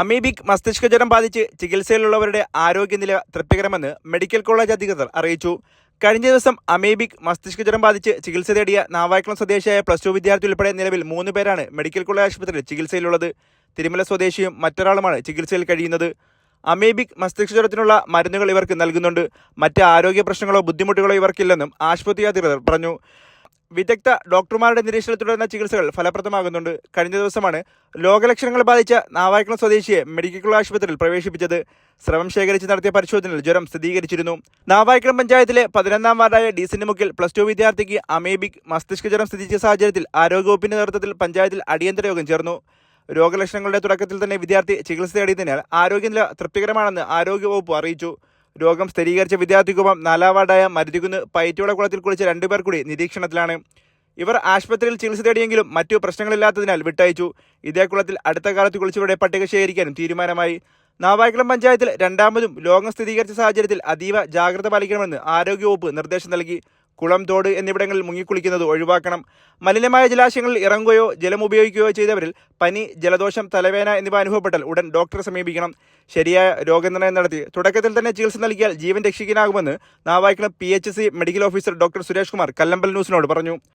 Amoebic മസ്തിഷ്ക ജ്വരം ബാധിച്ച് ചികിത്സയിലുള്ളവരുടെ ആരോഗ്യനില തൃപ്തികരമെന്ന് മെഡിക്കൽ കോളേജ് അധികൃതർ അറിയിച്ചു. കഴിഞ്ഞ ദിവസം അമീബിക് മസ്തിഷ്ക ജ്വരം ബാധിച്ച് ചികിത്സ തേടിയ നാവായക്കുളം സ്വദേശിയായ പ്ലസ് ടു വിദ്യാർത്ഥി ഉൾപ്പെടെ നിലവിൽ മൂന്ന് പേരാണ് മെഡിക്കൽ കോളേജ് ആശുപത്രിയിൽ ചികിത്സയിലുള്ളത്. തിരുമല സ്വദേശിയും മറ്റൊരാളുമാണ് ചികിത്സയിൽ കഴിയുന്നത്. അമീബിക് മസ്തിഷ്ക ജ്വരത്തിനുള്ള മരുന്നുകൾ ഇവർക്ക് നൽകുന്നുണ്ട്. മറ്റ് ആരോഗ്യ പ്രശ്നങ്ങളോ ബുദ്ധിമുട്ടുകളോ ഇവർക്കില്ലെന്നും ആശുപത്രി അധികൃതർ പറഞ്ഞു. വിദഗ്ധ ഡോക്ടർമാരുടെ നിരീക്ഷണത്തിൽ തുടരുന്ന ചികിത്സകൾ ഫലപ്രദമാകുന്നുണ്ട്. കഴിഞ്ഞ ദിവസമാണ് രോഗലക്ഷണങ്ങൾ ബാധിച്ച നാവായിക്കുളം സ്വദേശിയെ മെഡിക്കൽ കോളേജ് ആശുപത്രിയിൽ പ്രവേശിപ്പിച്ചത്. സ്രവം ശേഖരിച്ച് നടത്തിയ പരിശോധനയിൽ ജ്വരം സ്ഥിരീകരിച്ചിരുന്നു. നാവായിക്കുളം പഞ്ചായത്തിലെ പതിനൊന്നാം വാർഡായ ഡീസിന്റെ മുക്കിൽ പ്ലസ് ടു വിദ്യാർത്ഥിക്ക് അമേബിക് മസ്തിഷ്ക ജ്വരം സ്ഥിതിച്ച സാഹചര്യത്തിൽ ആരോഗ്യവകുപ്പിന്റെ നേതൃത്വത്തിൽ പഞ്ചായത്തിൽ അടിയന്തര യോഗം ചേർന്നു. രോഗലക്ഷണങ്ങളുടെ തുടക്കത്തിൽ തന്നെ വിദ്യാർത്ഥി ചികിത്സ തേടിയതിനാൽ ആരോഗ്യനില തൃപ്തികരമാണെന്ന് ആരോഗ്യവകുപ്പ് അറിയിച്ചു. രോഗം സ്ഥിരീകരിച്ച വിദ്യാർത്ഥിക്കൊപ്പം നാലാം വാർഡായ മരുതികുന്ന് പയറ്റോള കുളത്തിൽ കുളിച്ച രണ്ടുപേർ കൂടി നിരീക്ഷണത്തിലാണ്. ഇവർ ആശുപത്രിയിൽ ചികിത്സ തേടിയെങ്കിലും മറ്റു പ്രശ്നങ്ങളില്ലാത്തതിനാൽ വിട്ടയച്ചു. ഇതേ കുളത്തിൽ അടുത്ത കാലത്ത് കുളിച്ചവരുടെ പട്ടിക ശേഖരിക്കാനും തീരുമാനമായി. നാവായിക്കുളം പഞ്ചായത്തിൽ രണ്ടാമതും രോഗം സ്ഥിരീകരിച്ച സാഹചര്യത്തിൽ അതീവ ജാഗ്രത പാലിക്കണമെന്ന് ആരോഗ്യവകുപ്പ് നിർദ്ദേശം നൽകി. കുളം തോട് എന്നിവിടങ്ങളിൽ മുങ്ങിക്കുളിക്കുന്നത് ഒഴിവാക്കണം. മലിനമായ ജലാശയങ്ങളിൽ ഇറങ്ങുകയോ ജലം ഉപയോഗിക്കുകയോ ചെയ്തവരിൽ പനി ജലദോഷം തലവേദന എന്നിവ അനുഭവപ്പെട്ടാൽ ഉടൻ ഡോക്ടറെ സമീപിക്കണം. ശരിയായ രോഗനിർണയം നടത്തി. തുടക്കത്തിൽ തന്നെ ചികിത്സ നൽകിയാൽ ജീവൻ രക്ഷിക്കാനാകുമെന്ന് നാവായിക്കണം P medical officer doctor Suresh Kumar Kallambal ന്യൂസിനോട് പറഞ്ഞു.